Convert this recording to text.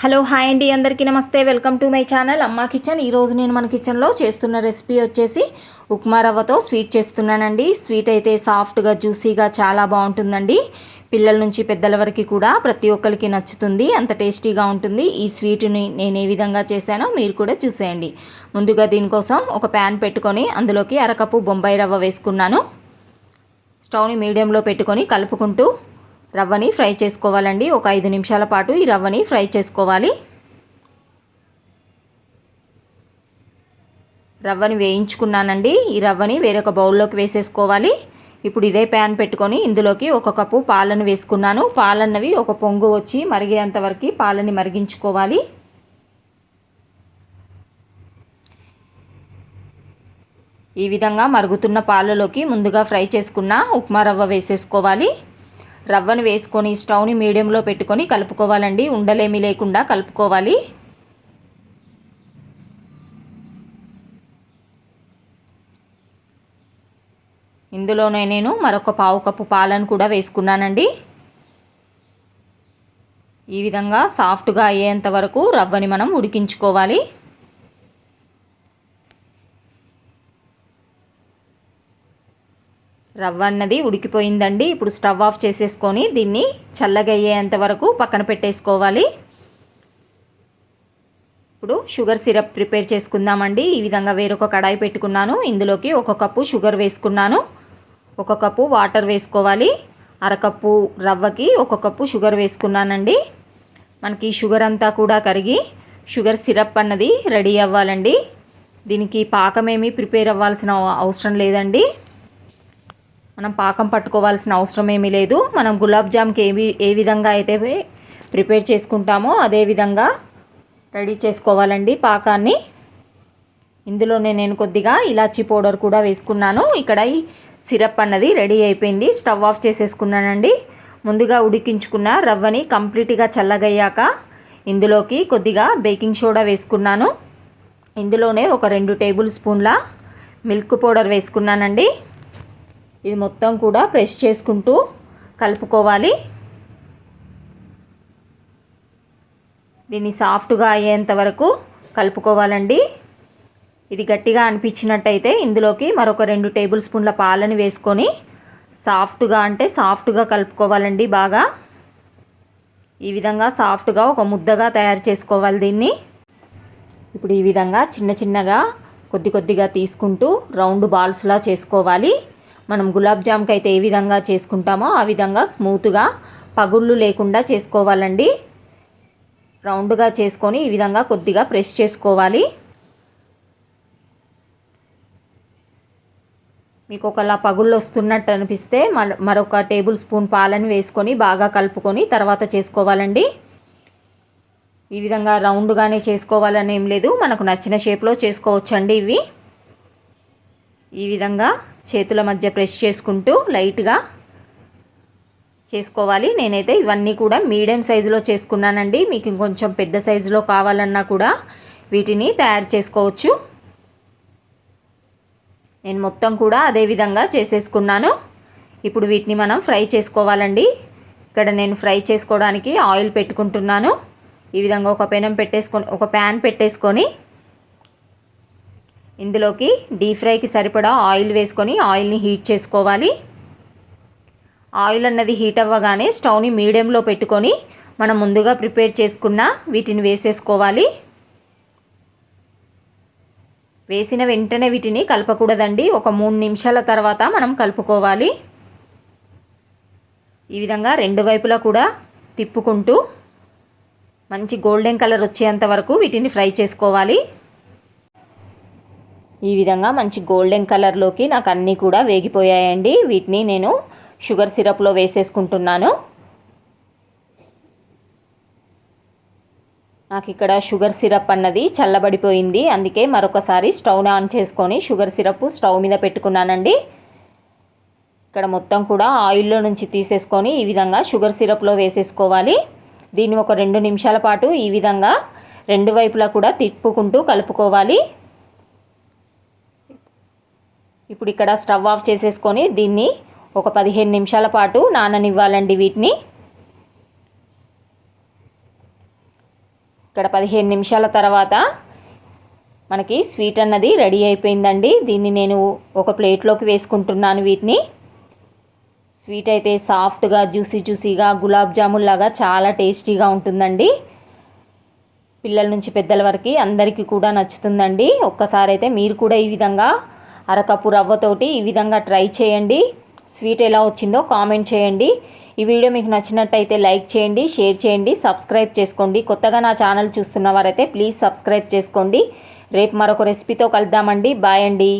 Hello hi అండి. అందరికీ నమస్తే. Welcome to my channel Amma kitchen. ఈరోజు నేను మన కిచెన్లో చేస్తున్న రెసిపీ వచ్చేసి ఉప్మా రవ్వతో స్వీట్ చేస్తున్నానండి. స్వీట్ అయితే సాఫ్ట్గా జ్యూసీగా చాలా బాగుంటుందండి. పిల్లల నుంచి పెద్దల వరకు కూడా ప్రతి ఒక్కరికి నచ్చుతుంది. అంత టేస్టీగా ఉంటుంది. ఈ స్వీట్ని నేను ఏ విధంగా చేశానో మీరు కూడా చూసేయండి. ముందుగా దీనికోసం ఒక ప్యాన్ పెట్టుకొని అందులోకి అరకప్పు బొంబాయి రవ్వ వేసుకున్నాను. స్టవ్ని మీడియంలో పెట్టుకొని కలుపుకుంటూ రవ్వని ఫ్రై చేసుకోవాలండి. ఒక ఐదు నిమిషాల పాటు ఈ రవ్వని ఫ్రై చేసుకోవాలి. రవ్వని వేయించుకున్నానండి. ఈ రవ్వని వేరొక బౌల్లోకి వేసేసుకోవాలి. ఇప్పుడు ఇదే ప్యాన్ పెట్టుకొని ఇందులోకి ఒక కప్పు పాలను వేసుకున్నాను. పాలన్నవి ఒక పొంగు వచ్చి మరిగేంత వరకు పాలని మరిగించుకోవాలి. ఈ విధంగా మరుగుతున్న పాలలోకి ముందుగా ఫ్రై చేసుకున్న ఉప్మా రవ్వ వేసేసుకోవాలి. రవ్వను వేసుకొని స్టవ్ని మీడియంలో పెట్టుకొని కలుపుకోవాలండి. ఉండలేమి లేకుండా కలుపుకోవాలి. ఇందులోనే నేను మరొక పావు కప్పు పాలను కూడా వేసుకున్నానండి. ఈ విధంగా సాఫ్ట్గా అయ్యేంత వరకు రవ్వని మనం ఉడికించుకోవాలి. రవ్వ అన్నది ఉడికిపోయిందండి. ఇప్పుడు స్టవ్ ఆఫ్ చేసేసుకొని దీన్ని చల్లగయ్యేంత వరకు పక్కన పెట్టేసుకోవాలి. ఇప్పుడు షుగర్ సిరప్ ప్రిపేర్ చేసుకుందామండి. ఈ విధంగా వేరొక కడాయి పెట్టుకున్నాను. ఇందులోకి ఒక కప్పు షుగర్ వేసుకున్నాను. ఒక కప్పు వాటర్ వేసుకోవాలి. అరకప్పు రవ్వకి ఒక కప్పు షుగర్ వేసుకున్నానండి. మనకి షుగర్ అంతా కూడా కరిగి షుగర్ సిరప్ అన్నది రెడీ అవ్వాలండి. దీనికి పాకమేమీ ప్రిపేర్ అవ్వాల్సిన అవసరం లేదండి. మనం పాకం పట్టుకోవాల్సిన అవసరం ఏమీ లేదు. మనం గులాబ్ జామ్కి ఏవి ఏ విధంగా అయితే ప్రిపేర్ చేసుకుంటామో అదే విధంగా రెడీ చేసుకోవాలండి పాకాన్ని. ఇందులోనే నేను కొద్దిగా ఇలాచీ పౌడర్ కూడా వేసుకున్నాను. ఇక్కడ ఈ సిరప్ అన్నది రెడీ అయిపోయింది. స్టవ్ ఆఫ్ చేసేసుకున్నానండి. ముందుగా ఉడికించుకున్న రవ్వని కంప్లీట్గా చల్లగయ్యాక ఇందులోకి కొద్దిగా బేకింగ్ సోడా వేసుకున్నాను. ఇందులోనే ఒక రెండు టేబుల్ స్పూన్ల మిల్క్ పౌడర్ వేసుకున్నానండి. ఇది మొత్తం కూడా ప్రెస్ చేసుకుంటూ కలుపుకోవాలి. దీన్ని సాఫ్ట్గా అయ్యేంత వరకు కలుపుకోవాలండి. ఇది గట్టిగా అనిపించినట్టయితే ఇందులోకి మరొక రెండు టేబుల్ స్పూన్ల పాలని వేసుకొని సాఫ్ట్గా అంటే సాఫ్ట్గా కలుపుకోవాలండి బాగా. ఈ విధంగా సాఫ్ట్గా ఒక ముద్దగా తయారు చేసుకోవాలి దీన్ని. ఇప్పుడు ఈ విధంగా చిన్న చిన్నగా కొద్ది కొద్దిగా తీసుకుంటూ రౌండ్ బాల్స్లా చేసుకోవాలి. మనం గులాబ్ జామ్కి అయితే ఏ విధంగా చేసుకుంటామో ఆ విధంగా స్మూత్గా పగుళ్ళు లేకుండా చేసుకోవాలండి. రౌండ్గా చేసుకొని ఈ విధంగా కొద్దిగా ప్రెస్ చేసుకోవాలి. మీకు ఒకలా పగుళ్ళు వస్తున్నట్టు అనిపిస్తే మరొక టేబుల్ స్పూన్ పాలని వేసుకొని బాగా కలుపుకొని తర్వాత చేసుకోవాలండి. ఈ విధంగా రౌండ్గానే చేసుకోవాలని ఏం లేదు. మనకు నచ్చిన షేప్లో చేసుకోవచ్చండి ఇవి. ఈ విధంగా చేతుల మధ్య ప్రెస్ చేసుకుంటూ లైట్గా చేసుకోవాలి. నేనైతే ఇవన్నీ కూడా మీడియం సైజులో చేసుకున్నానండి. మీకు ఇంకొంచెం పెద్ద సైజులో కావాలన్నా కూడా వీటిని తయారు చేసుకోవచ్చు. నేను మొత్తం కూడా అదే విధంగా చేసేసుకున్నాను. ఇప్పుడు వీటిని మనం ఫ్రై చేసుకోవాలండి. ఇక్కడ నేను ఫ్రై చేసుకోవడానికి ఆయిల్ పెట్టుకుంటున్నాను. ఈ విధంగా ఒక పెనం పెట్టేసుకొని ఒక ప్యాన్ పెట్టేసుకొని ఇందులోకి డీప్ ఫ్రైకి సరిపడా ఆయిల్ వేసుకొని ఆయిల్ని హీట్ చేసుకోవాలి. ఆయిల్ అన్నది హీట్ అవ్వగానే స్టవ్ని మీడియంలో పెట్టుకొని మనం ముందుగా ప్రిపేర్ చేసుకున్న వీటిని వేసేసుకోవాలి. వేసిన వెంటనే వీటిని కలపకూడదండి. ఒక మూడు నిమిషాల తర్వాత మనం కలుపుకోవాలి. ఈ విధంగా రెండు వైపులా కూడా తిప్పుకుంటూ మంచి గోల్డెన్ కలర్ వచ్చేంత వరకు వీటిని ఫ్రై చేసుకోవాలి. ఈ విధంగా మంచి గోల్డెన్ కలర్లోకి నాకు అన్నీ కూడా వేగిపోయాయండి. వీటిని నేను షుగర్ సిరప్లో వేసేసుకుంటున్నాను. నాకు ఇక్కడ షుగర్ సిరప్ అన్నది చల్లబడిపోయింది. అందుకే మరొకసారి స్టవ్ని ఆన్ చేసుకొని షుగర్ సిరప్ స్టవ్ మీద పెట్టుకున్నానండి. ఇక్కడ మొత్తం కూడా ఆయిల్లో నుంచి తీసేసుకొని ఈ విధంగా షుగర్ సిరప్లో వేసేసుకోవాలి. దీన్ని ఒక రెండు నిమిషాల పాటు ఈ విధంగా రెండు వైపులా కూడా తిప్పుకుంటూ కలుపుకోవాలి. ఇప్పుడు ఇక్కడ స్టవ్ ఆఫ్ చేసేసుకొని దీన్ని ఒక పదిహేను నిమిషాల పాటు నాననివ్వాలండి వీటిని. ఇక్కడ పదిహేను నిమిషాల తర్వాత మనకి స్వీట్ అన్నది రెడీ అయిపోయిందండి. దీన్ని నేను ఒక ప్లేట్లోకి వేసుకుంటున్నాను వీటిని. స్వీట్ అయితే సాఫ్ట్గా జ్యూసీ జ్యూసీగా గులాబ్ జామున్ లాగా చాలా టేస్టీగా ఉంటుందండి. పిల్లల నుంచి పెద్దల వరకు అందరికీ కూడా నచ్చుతుందండి. ఒక్కసారి అయితే మీరు కూడా ఈ విధంగా అరకప్పు రవ్వతోటి ఈ విధంగా ట్రై చేయండి. స్వీట్ ఎలా వచ్చిందో కామెంట్ చేయండి. ఈ వీడియో మీకు నచ్చినట్టయితే లైక్ చేయండి షేర్ చేయండి సబ్స్క్రైబ్ చేసుకోండి. కొత్తగా నా ఛానల్ చూస్తున్న వారైతే ప్లీజ్ సబ్స్క్రైబ్ చేసుకోండి. రేపు మరొక రెసిపీతో కలుద్దామండి. బాయ్ అండి.